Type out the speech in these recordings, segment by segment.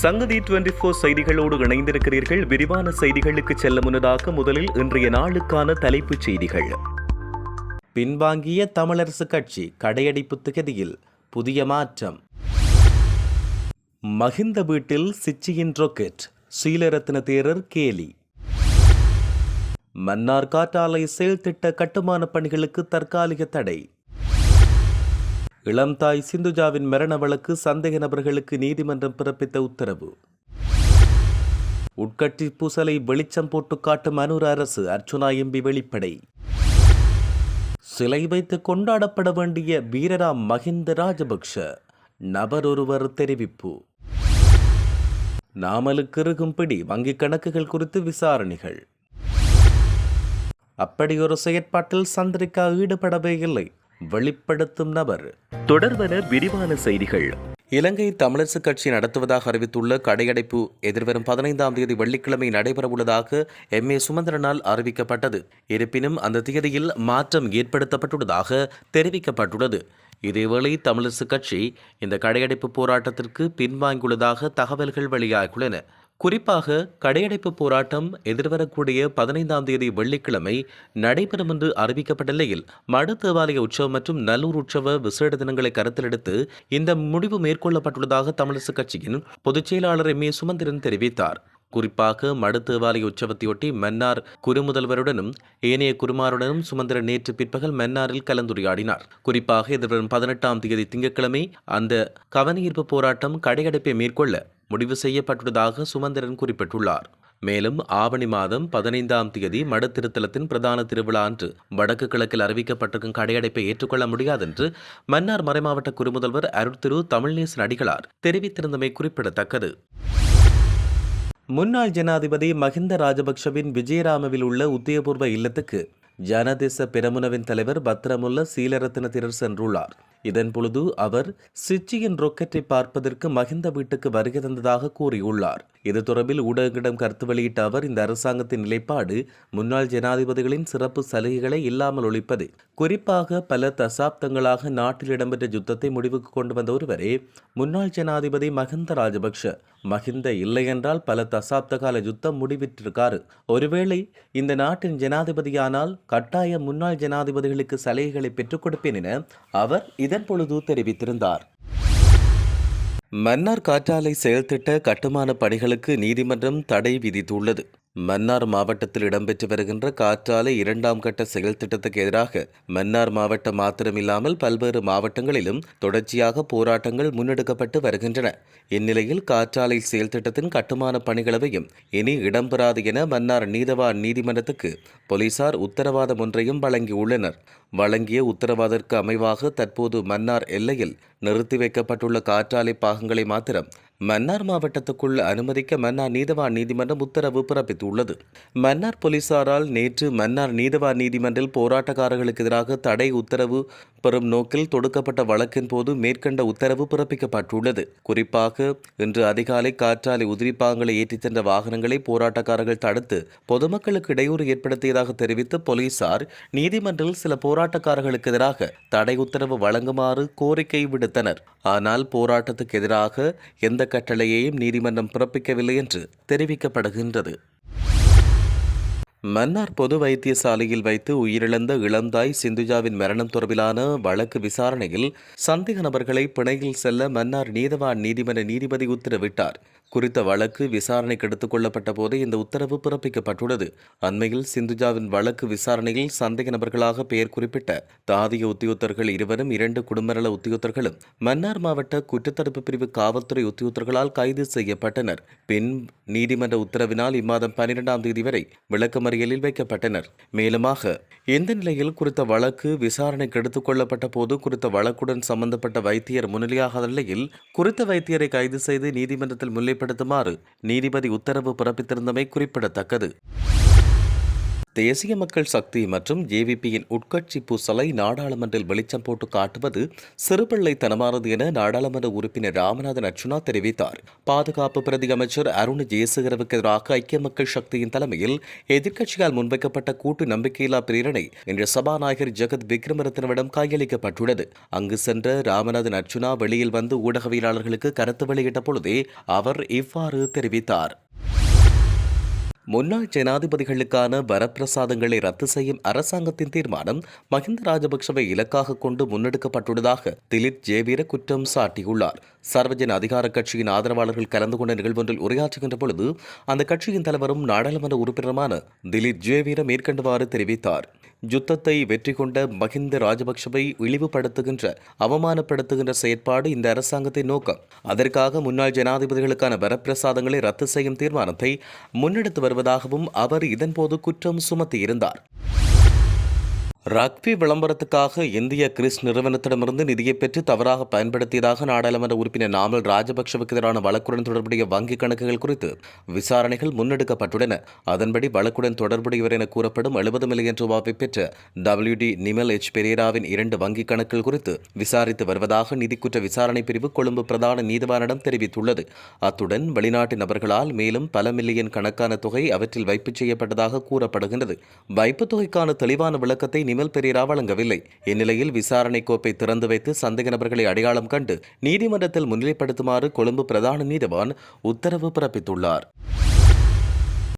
சங்கதி twenty four செய்திகளோடு இணைந்திருக்கிறீர்கள். விரிவான செய்திகளுக்கு செல்ல முன்னதாக முதலில் இன்றைய நாளுக்கான தலைப்புச் செய்திகள். பின்வாங்கிய தமிழரசு கட்சி கடையடைப்பு திகதியில் புதிய மாற்றம். மகிந்த வீட்டில் சிச்சியின் ராக்கெட் சீலரத்ன தேரர் கேலி. மன்னார் காற்றாலை செயல்திட்ட கட்டுமான பணிகளுக்கு தற்காலிக தடை. இளம்தாய் சிந்துஜாவின் மரண வழக்கு சந்தேக நபர்களுக்கு நீதிமன்றம் பிறப்பித்த உத்தரவு. உட்கட்சி பூசலை வெளிச்சம் போட்டு காட்டும் அனூர் அரசு அர்ச்சுனா எம்பி வெளிப்படை. சிலை வைத்து கொண்டாடப்பட வேண்டிய வீரராம் மஹிந்த ராஜபக்ஷ நபர் ஒருவர் தெரிவிப்பு. நாமலுக்கு இருக்கும் பிடி வங்கிக் கணக்குகள் குறித்து விசாரணைகள். அப்படியொரு செயற்பாட்டில் சந்திரிகா ஈடுபடவே இல்லை. வெளிப்படுத்தும் நபர். தொடர்வன விரிவான செய்திகள். இலங்கை தமிழரசு கட்சி நடத்துவதாக அறிவித்துள்ள கடையடைப்பு எதிர்வரும் பதினைந்தாம் தேதி வெள்ளிக்கிழமை நடைபெறவுள்ளதாக எம். ஏ. சுமந்திரனால் அறிவிக்கப்பட்டது. இருப்பினும் அந்த தேதியில் மாற்றம் ஏற்படுத்தப்பட்டுள்ளதாக தெரிவிக்கப்பட்டுள்ளது. இதேவேளை தமிழரசு கட்சி இந்த கடையடைப்பு போராட்டத்திற்கு பின்வாங்கியுள்ளதாக தகவல்கள் வெளியாகியுள்ளன. குறிப்பாக கடையடைப்பு போராட்டம் எதிர்வரக்கூடிய பதினைந்தாம் தேதி வெள்ளிக்கிழமை நடைபெறும் என்று அறிவிக்கப்பட்ட நிலையில் மடு தேவாலய உற்சவம் மற்றும் நல்லூர் உற்சவ விசேட தினங்களை கருத்தில் எடுத்து இந்த முடிவு மேற்கொள்ளப்பட்டுள்ளதாக தமிழரசு கட்சியின் பொதுச் செயலாளர் எம் ஏ சுமந்திரன் தெரிவித்தார். குறிப்பாக மடு தேவாலய உற்சவத்தையொட்டி மன்னார் குருமுதல்வருடனும் ஏனைய குருமாருடனும் சுமந்திரன் நேற்று பிற்பகல் மன்னாரில் கலந்துரையாடினார். குறிப்பாக எதிர்வரும் பதினெட்டாம் தேதி திங்கட்கிழமை அந்த கவனஈர்ப்பு போராட்டம் கடையடைப்பை மேற்கொள்ள முடிவு செய்யப்பட்டுள்ளதாக சுமந்திரன் குறிப்பிட்டுள்ளார். மேலும் ஆவணி மாதம் பதினைந்தாம் தேதி மடத்திருத்தலத்தின் பிரதான திருவிழா அன்று வடக்கு கிழக்கில் அறிவிக்கப்பட்டிருக்கும் கடையடைப்பை ஏற்றுக்கொள்ள முடியாதென்று மன்னார் மறைமாவட்ட குறுமுதல்வர் அருட்திரு தமிழ்நேசன் அடிகளார் தெரிவித்திருந்தமை குறிப்பிடத்தக்கது. முன்னாள் ஜனாதிபதி மஹிந்த ராஜபக்ஷவின் விஜயராமவில் உள்ள உத்தியபூர்வ இல்லத்துக்கு ஜனதேச பெரமுனவின் தலைவர் பத்ரமுல்ல சீலரத்ன திரர் சென்றுள்ளார். இதன் பொழுது அவர் சிச்சியின் ரொக்கெட்டை பார்ப்பதற்கு மஹிந்த வீட்டுக்கு வருகை தந்ததாக கூறியுள்ளார். இது தொடர்பில் ஊடகங்களிடம் கருத்து வெளியிட்ட அவர் இந்த அரசாங்கத்தின் நிலைப்பாடு முன்னாள் ஜனாதிபதிகளின் சிறப்பு சலுகைகளை இல்லாமல் ஒழிப்பது. குறிப்பாக பல தசாப்தங்களாக நாட்டில் இடம்பெற்ற யுத்தத்தை முடிவுக்கு கொண்டு வந்த ஒருவரே முன்னாள் ஜனாதிபதி மஹிந்த ராஜபக்ஷ. மஹிந்த இல்லையென்றால் பல தசாப்த கால யுத்தம் முடிவிட்டிருக்காரு. ஒருவேளை இந்த நாட்டின் ஜனாதிபதியானால் கட்டாய முன்னாள் ஜனாதிபதிகளுக்கு சலுகைகளை பெற்றுக் கொடுப்பேன் என அவர் இது இதன்பொழுது தெரிவித்திருந்தார். மன்னார் காற்றாலை செயல்திட்ட கட்டுமான பணிகளுக்கு நீதிமன்றம் தடை விதித்துள்ளது. மன்னார் மாவட்டத்தில் இடம்பெற்று வருகின்ற காற்றாலை இரண்டாம் கட்ட செயல் திட்டத்துக்கு எதிராக மன்னார் மாவட்டம் மாத்திரமில்லாமல் பல்வேறு மாவட்டங்களிலும் தொடர்ச்சியாக போராட்டங்கள் முன்னெடுக்கப்பட்டு வருகின்றன. இந்நிலையில் காற்றாலை செயல் திட்டத்தின் கட்டுமான பணிகளவையும் இனி இடம்பெறாது என மன்னார் நீதவான் நீதிமன்றத்துக்கு போலீசார் உத்தரவாதம் ஒன்றையும் வழங்கியுள்ளனர். வழங்கிய உத்தரவாதத்திற்கு அமைவாக தற்போது மன்னார் எல்லையில் நிறுத்தி வைக்கப்பட்டுள்ள காற்றாலை பாகங்களை மாத்திரம் மன்னார் மாவட்டத்துக்குள் அனுமதிக்க மன்னார் நீதவான் நீதிமன்றம் உத்தரவு பிறப்பித்துள்ளது. மன்னார் போலீசாரால் நேற்று மன்னார் நீதவான் நீதிமன்றில் போராட்டக்காரர்களுக்கு எதிராக தடை உத்தரவு பெறும் நோக்கில் தொடுக்கப்பட்ட வழக்கின் போது மேற்கண்ட உத்தரவு பிறப்பிக்கப்பட்டுள்ளது. குறிப்பாக இன்று அதிகாலை காற்றாலை உதிரிப்பாகங்களை ஏற்றிச் சென்ற வாகனங்களை போராட்டக்காரர்கள் தடுத்து பொதுமக்களுக்கு இடையூறு ஏற்படுத்தியதாக தெரிவித்து போலீசார் நீதிமன்றில் சில போராட்டக்காரர்களுக்கு எதிராக தடை உத்தரவு வழங்குமாறு கோரிக்கை விடுத்தனர். ஆனால் போராட்டத்துக்கு எதிராக எந்த கட்டளையையும் நீதிமன்றம் பிறப்பிக்கவில்லை என்று தெரிவிக்கப்படுகின்றது. மன்னார் பொது வைத்தியசாலையில் வைத்து உயிரிழந்த இளந்தாய் சிந்துஜாவின் மரணம் தொடர்பிலான வழக்கு விசாரணையில் சந்தேக நபர்களை பிணையில் செல்ல மன்னார் நீதவான் நீதிமன்ற நீதிபதி உத்தரவிட்டார். குறித்த வழக்கு விசாரணைக்கு எடுத்துக் கொள்ளப்பட்ட போது இந்த உத்தரவு பிறப்பிக்கப்பட்டுள்ளது. அண்மையில் சிந்துஜாவின் வழக்கு விசாரணையில் சந்தேக நபர்களாக பெயர் குறிப்பிட்ட தாதிய உத்தியோகத்தர்கள் இருவரும் இரண்டு குடும்பநல உத்தியோகத்தர்களும் மன்னார் மாவட்ட குற்றத்தடுப்பு பிரிவு காவல்துறை உத்தியோகத்தர்களால் கைது செய்யப்பட்டனர். பின் நீதிமன்ற உத்தரவினால் இம்மாதம் பனிரெண்டாம் தேதி வரை விளக்கமறியலில் வைக்கப்பட்டனர். மேலுமாக இந்த நிலையில் குறித்த வழக்கு விசாரணைக்கு எடுத்துக் கொள்ளப்பட்ட போது குறித்த வழக்குடன் சம்பந்தப்பட்ட வைத்தியர் முன்னிலையாகாத நிலையில் குறித்த வைத்தியரை கைது செய்து நீதிமன்றத்தில் முன்னிலைப்படுத்துமாறு நீதிபதி உத்தரவு பிறப்பித்திருந்தமை குறிப்பிடத்தக்கது. தேசிய மக்கள் சக்தி மற்றும் ஜேவிபியின் உட்கட்சி பூசலை நாடாளுமன்றில் வெளிச்சம் போட்டு காட்டுவது சிறுபிள்ளைத்தனமானது என நாடாளுமன்ற உறுப்பினர் ராமநாதன் அர்ச்சுனா தெரிவித்தார். பாதுகாப்பு பிரதி அமைச்சர் அருண் ஜெயசேகரவுக்கு எதிராக ஐக்கிய மக்கள் சக்தியின் தலைமையில் எதிர்க்கட்சியால் முன்வைக்கப்பட்ட கூட்டு நம்பிக்கையில்லா பிரேரணை இன்று சபாநாயகர் ஜெகத் விக்ரமரத்னவிடம் கையளிக்கப்பட்டுள்ளது. அங்கு சென்ற ராமநாதன் அர்ச்சுனா வெளியில் வந்து ஊடகவியலாளர்களுக்கு கருத்து வெளியிட்ட பொழுதே அவர் இவ்வாறு தெரிவித்தார். முன்னாள் ஜனாதிபதிகளுக்கான வரப்பிரசாதங்களை ரத்து செய்யும் அரசாங்கத்தின் தீர்மானம் மஹிந்த ராஜபக்சவை இலக்காக கொண்டு முன்னெடுக்கப்பட்டுள்ளதாக திலித் ஜேவீர குற்றம் சாட்டியுள்ளார். சர்வஜன அதிகார கட்சியின் ஆதரவாளர்கள் கலந்து கொண்ட நிகழ்வொன்றில் உரையாற்றுகின்ற பொழுது அந்த கட்சியின் தலைவரும் நாடாளுமன்ற உறுப்பினருமான திலீப் ஜேவீர மேற்கண்டவாறு தெரிவித்தார். யுத்தத்தை வெற்றி கொண்ட மஹிந்த ராஜபக்சவை இழிவுபடுத்துகின்ற அவமானப்படுத்துகின்ற செயற்பாடு இந்த அரசாங்கத்தின் நோக்கம். அதற்காக முன்னாள் ஜனாதிபதிகளுக்கான வரப்பிரசாதங்களை ரத்து செய்யும் தீர்மானத்தை முன்னெடுத்து வருவதாகவும் அவர் இதன்போது குற்றம் சுமத்தியிருந்தார். ரக்பி விளம்பரத்துக்காக இந்திய கிறிஸ் நிறுவனத்திடமிருந்து நிதியை பெற்று தவறாக பயன்படுத்தியதாக நாடாளுமன்ற உறுப்பினர் நாமல் ராஜபக்சவுக்கு எதிரான வழக்குடன் தொடர்புடைய வங்கிக் கணக்குகள் குறித்து விசாரணைகள் முன்னெடுக்கப்பட்டுள்ளன. அதன்படி வழக்குடன் தொடர்புடையவர் என கூறப்படும் எழுபது மில்லியன் ரூபாவை பெற்ற டபிள்யூ டி நிமல் எச் பெரேராவின் இரண்டு வங்கிக் கணக்குகள் குறித்து விசாரித்து வருவதாக நிதிக்குற்ற விசாரணை பிரிவு கொழும்பு பிரதான நீதிவானிடம் தெரிவித்துள்ளது. அத்துடன் வெளிநாட்டு நபர்களால் மேலும் பல மில்லியன் கணக்கான தொகை அவற்றில் வைப்பு செய்யப்பட்டதாக கூறப்படுகின்றது. வைப்பு தொகைக்கான தெளிவான விளக்கத்தை நிமல் பெரேரா வழங்கவில்லை. இந்நிலையில் விசாரணை கோப்பை திறந்து வைத்து சந்தேக நபர்களை அடையாளம் கண்டு நீதிமன்றத்தில் முன்னிலைப்படுத்துமாறு கொழும்பு பிரதான நீதிவான் உத்தரவு பிறப்பித்துள்ளார்.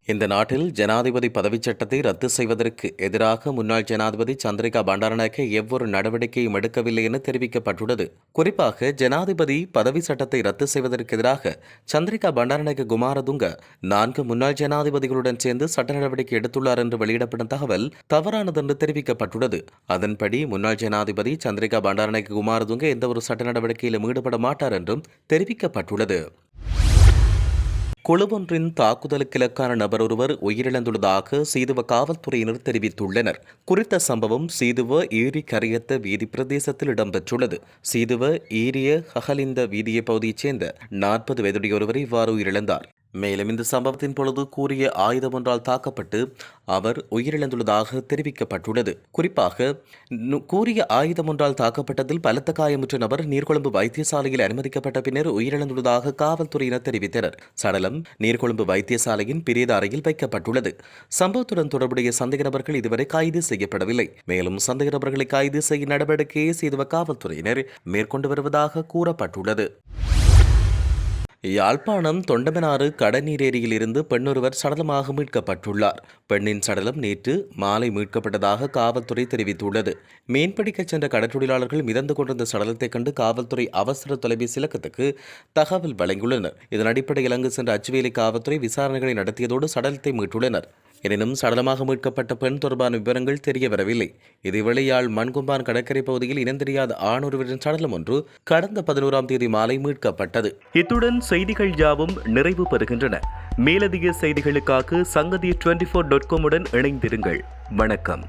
இந்த நாட்டில் ஜனாதிபதி பதவிச் சட்டத்தை ரத்து செய்வதற்கு எதிராக முன்னாள் ஜனாதிபதி சந்திரிகா பண்டாரநாயக்க எவ்வொரு நடவடிக்கையும் எடுக்கவில்லை என தெரிவிக்கப்பட்டுள்ளது. குறிப்பாக ஜனாதிபதி பதவி சட்டத்தை ரத்து செய்வதற்கு எதிராக சந்திரிகா பண்டாரநாயக்க குமாரதுங்க நான்கு முன்னாள் ஜனாதிபதிகளுடன் சேர்ந்து சட்ட நடவடிக்கை எடுத்துள்ளார் என்று வெளியிடப்படும் தகவல் தவறானது என்று தெரிவிக்கப்பட்டுள்ளது. அதன்படி முன்னாள் ஜனாதிபதி சந்திரிகா பண்டாரநாயக்க குமாரதுங்க எந்தவொரு சட்ட நடவடிக்கையிலும் ஈடுபட மாட்டார் என்றும் தெரிவிக்கப்பட்டுள்ளது. குழுவொன்றின் தாக்குதலுக்கு இலக்கான நபர் ஒருவர் உயிரிழந்துள்ளதாக சீதுவ காவல்துறையினர் தெரிவித்துள்ளனர். குறித்த சம்பவம் சீதுவ ஈரி கரையத்த வீதி பிரதேசத்தில் இடம்பெற்றுள்ளது. சீதுவ ஈரிய ஹகலிந்த வீதிய பகுதியைச் சேர்ந்த நாற்பது வயதுடைய ஒருவர் இவ்வாறு உயிரிழந்தார். மேலும் இந்த சம்பவத்தின் பொழுது கூறிய ஆயுதம் ஒன்றால் தாக்கப்பட்டு அவர் உயிரிழந்துள்ளதாக தெரிவிக்கப்பட்டுள்ளது. குறிப்பாக கூறிய ஆயுதம் ஒன்றால் தாக்கப்பட்டதில் பலத்த காயமுற்ற நபர் நீர்கொழும்பு வைத்தியசாலையில் அனுமதிக்கப்பட்ட பின்னர் உயிரிழந்துள்ளதாக காவல்துறையினர் தெரிவித்தனர். சடலம் நீர்கொழும்பு வைத்தியசாலையின் பிரேத அறையில் வைக்கப்பட்டுள்ளது. சம்பவத்துடன் தொடர்புடைய சந்தேக நபர்கள் இதுவரை கைது செய்யப்படவில்லை. மேலும் சந்தேக நபர்களை கைது செய்யும் நடவடிக்கையை செய்துவ காவல்துறையினர் மேற்கொண்டு வருவதாக கூறப்பட்டுள்ளது. யாழ்ப்பாணம் தொண்டமனாறு கடநீர் ஏரியில் இருந்து பெண்ணொருவர் சடலமாக மீட்கப்பட்டுள்ளார். பெண்ணின் சடலம் நேற்று மாலை மீட்கப்பட்டதாக காவல்துறை தெரிவித்துள்ளது. மீன்பிடிக்கச் சென்ற கடற்றொழிலாளர்கள் மிதந்து கொண்டிருந்த சடலத்தை கண்டு காவல்துறை அவசர தொலைபேசி இலக்கத்துக்கு தகவல் வழங்கியுள்ளனர். இதன் அடிப்படையில் அங்கு சென்ற அச்சுவேலி காவல்துறை விசாரணைகளை நடத்தியதோடு சடலத்தை மீட்டுள்ளனர். எனினும் சடலமாக மீட்கப்பட்ட பெண் தொடர்பான விவரங்கள் தெரிய வரவில்லை. இதேவேளை யாழ் மண்கும்பான் கடற்கரை பகுதியில் இனந்தெரியாத ஆணொருவரின் சடலம் ஒன்று கடந்த பதினோராம் தேதி மாலை மீட்கப்பட்டது. இத்துடன் செய்திகள் யாவும் நிறைவு பெறுகின்றன. மேலதிக செய்திகளுக்காக சங்கதி டுவெண்டி ஃபோர் டாட் காமுடன் இணைந்திருங்கள். வணக்கம்.